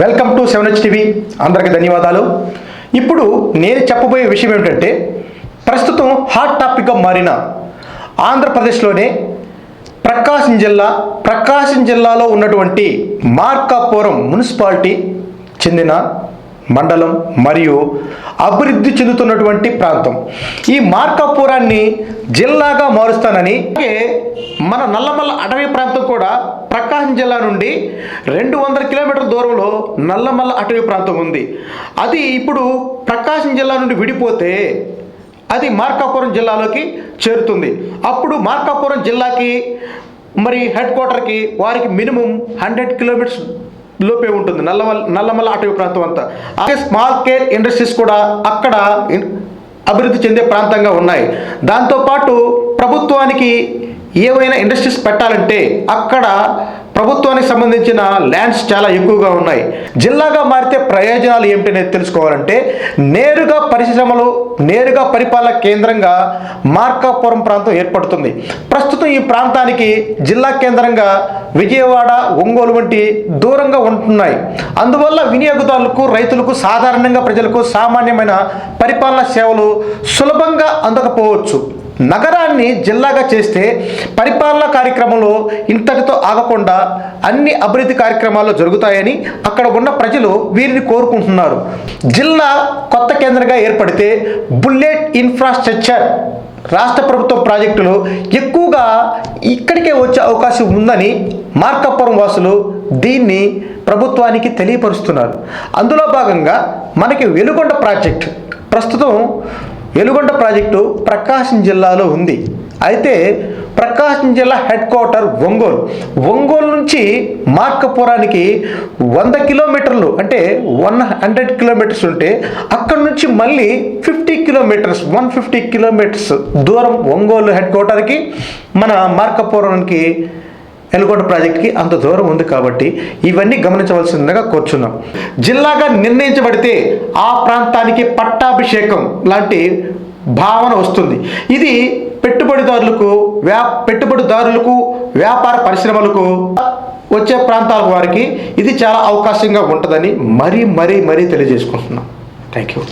Welcome to seven H TV. అందరికీ ధన్యవాదాలు. ఇప్పుడు నేను చెప్పబోయే విషయం ఏమిటంటే ప్రస్తుతం హాట్ టాపిక్గా మారిన ఆంధ్రప్రదేశ్లోనే ప్రకాశం జిల్లా ప్రకాశం జిల్లాలో ఉన్నటువంటి మార్కాపురం మున్సిపాలిటీ చెందిన మండలం మరియు అభివృద్ధి చెందుతున్నటువంటి ప్రాంతం. ఈ మార్కాపురాన్ని జిల్లాగా మారుస్తానని మన నల్లమల్ల అటవీ ప్రాంతం కూడా ప్రకాశం జిల్లా నుండి రెండు వందల కిలోమీటర్ల దూరంలో నల్లమల్ల అటవీ ప్రాంతం ఉంది. అది ఇప్పుడు ప్రకాశం జిల్లా నుండి విడిపోతే అది మార్కాపురం జిల్లాలోకి చేరుతుంది. అప్పుడు మార్కాపురం జిల్లాకి మరి హెడ్ క్వార్టర్కి వారికి మినిమం హండ్రెడ్ కిలోమీటర్స్ లోపే ఉంటుంది. నల్లమల్ నల్లమల్ల అటవీ ప్రాంతం అంతా. అలాగే స్మాల్ కేర్ ఇండస్ట్రీస్ కూడా అక్కడ అభివృద్ధి చెందే ప్రాంతంగా ఉన్నాయి. దాంతోపాటు ప్రభుత్వానికి ఏవైనా ఇండస్ట్రీస్ పెట్టాలంటే అక్కడ ప్రభుత్వానికి సంబంధించిన ల్యాండ్స్ చాలా ఎక్కువగా ఉన్నాయి. జిల్లాగా మారితే ప్రయోజనాలు ఏమిటనేది తెలుసుకోవాలంటే నేరుగా పరిశ్రమలు నేరుగా పరిపాలన కేంద్రంగా మార్కాపురం ప్రాంతం ఏర్పడుతుంది. ప్రస్తుతం ఈ ప్రాంతానికి జిల్లా కేంద్రంగా విజయవాడ ఒంగోలు వంటి దూరంగా ఉంటున్నాయి. అందువల్ల వినియోగదారులకు రైతులకు సాధారణంగా ప్రజలకు సామాన్యమైన పరిపాలన సేవలు సులభంగా అందకపోవచ్చు. నగరాన్ని జిల్లాగా చేస్తే పరిపాలనా కార్యక్రమంలో ఇంతటితో ఆగకుండా అన్ని అభివృద్ధి కార్యక్రమాలు జరుగుతాయని అక్కడ ఉన్న ప్రజలు వీరిని కోరుకుంటున్నారు. జిల్లా కొత్త కేంద్రంగా ఏర్పడితే బుల్లెట్ ఇన్ఫ్రాస్ట్రక్చర్ రాష్ట్ర ప్రభుత్వ ప్రాజెక్టులు ఎక్కువగా ఇక్కడికే వచ్చే అవకాశం ఉందని మార్కాపురం వాసులు దీన్ని ప్రభుత్వానికి తెలియపరుస్తున్నారు. అందులో భాగంగా మనకి వెలుగొండ ప్రాజెక్ట్ ప్రస్తుతం ఎలుగొండ ప్రాజెక్టు ప్రకాశం జిల్లాలో ఉంది. అయితే ప్రకాశం జిల్లా హెడ్ క్వార్టర్ ఒంగోలు. ఒంగోలు నుంచి మార్కపురానికి వంద కిలోమీటర్లు అంటే వన్ హండ్రెడ్ కిలోమీటర్స్ ఉంటే అక్కడ నుంచి మళ్ళీ fifty kilometres one fifty kilometres దూరం ఒంగోలు హెడ్ క్వార్టర్కి మన మార్కపురానికి ఎలుగొండ ప్రాజెక్ట్కి అంత దూరం ఉంది కాబట్టి ఇవన్నీ గమనించవలసిందిగా కోరుచున్నాం. జిల్లాగా నిర్ణయించబడితే ఆ ప్రాంతానికి పట్టాభిషేకం లాంటి భావన వస్తుంది. ఇది పెట్టుబడిదారులకు వ్యా పెట్టుబడిదారులకు వ్యాపార పరిశ్రమలకు వచ్చే ప్రాంతాల వారికి ఇది చాలా అవకాశంగా ఉంటుందని మరీ మరీ మరీ తెలియజేసుకుంటున్నాం. Thank you